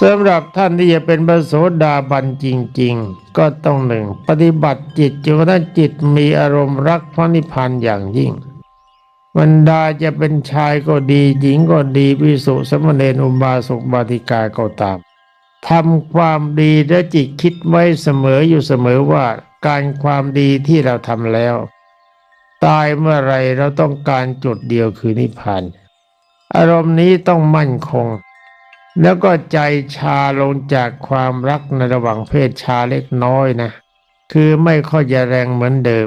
สำหรับท่านที่จะเป็นพระโสดาบันจริง ๆ ก็ต้องหนึ่ง ปฏิบัติจิตจนกระทั่งจิตมีอารมณ์รักพระนิพพานอย่างยิ่งบรรดาจะเป็นชายก็ดีหญิงก็ดีพิสุสมณเณรอุบาสกบาติกาก็ตามทำความดีและจิตคิดไว้เสมออยู่เสมอว่าการความดีที่เราทำแล้ว ตายเมื่อไรเราต้องการจุดเดียวคือนิพพาน อารมณ์นี้ต้องมั่นคง แล้วก็ใจชาลงจากความรักในระหว่างเพศชาเล็กน้อยนะ คือไม่ค่อยจะแรงเหมือนเดิม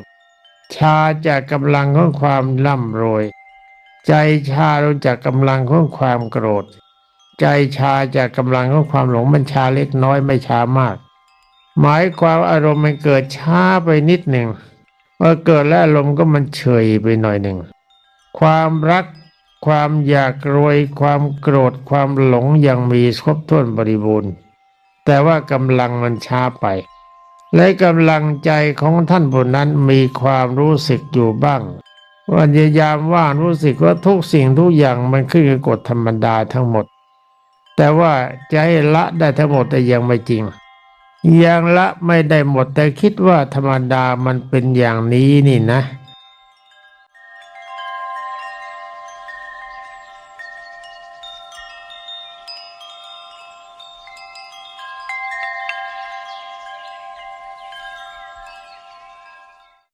ชาจากกำลังของความร่ำรวย ใจชาลงจากกำลังของความโกรธ ใจชาจากกำลังของความหลงมันชาเล็กน้อยไม่ช้ามาก หมายความอารมณ์มันเกิดช้าไปนิดหนึ่งเมื่อเกิดแล้วอารมณ์ก็มันเฉยไปหน่อยหนึ่งความรัก ความอยากรวยความโกรธความหลงยังมีครบถ้วนบริบูรณ์ แต่ว่ากำลังมันช้าไป และกำลังใจของท่านผู้นั้นมีความรู้สึกอยู่บ้างว่าพยายามว่างรู้สึกว่าทุกสิ่งทุกอย่างมันขึ้นกับกฎธรรมดาทั้งหมด แต่ว่าจะให้ละได้ทั้งหมดแต่ยังไม่จริง ยังละไม่ได้หมดแต่คิดว่าธรรมดามันเป็นอย่างนี้นี่นะ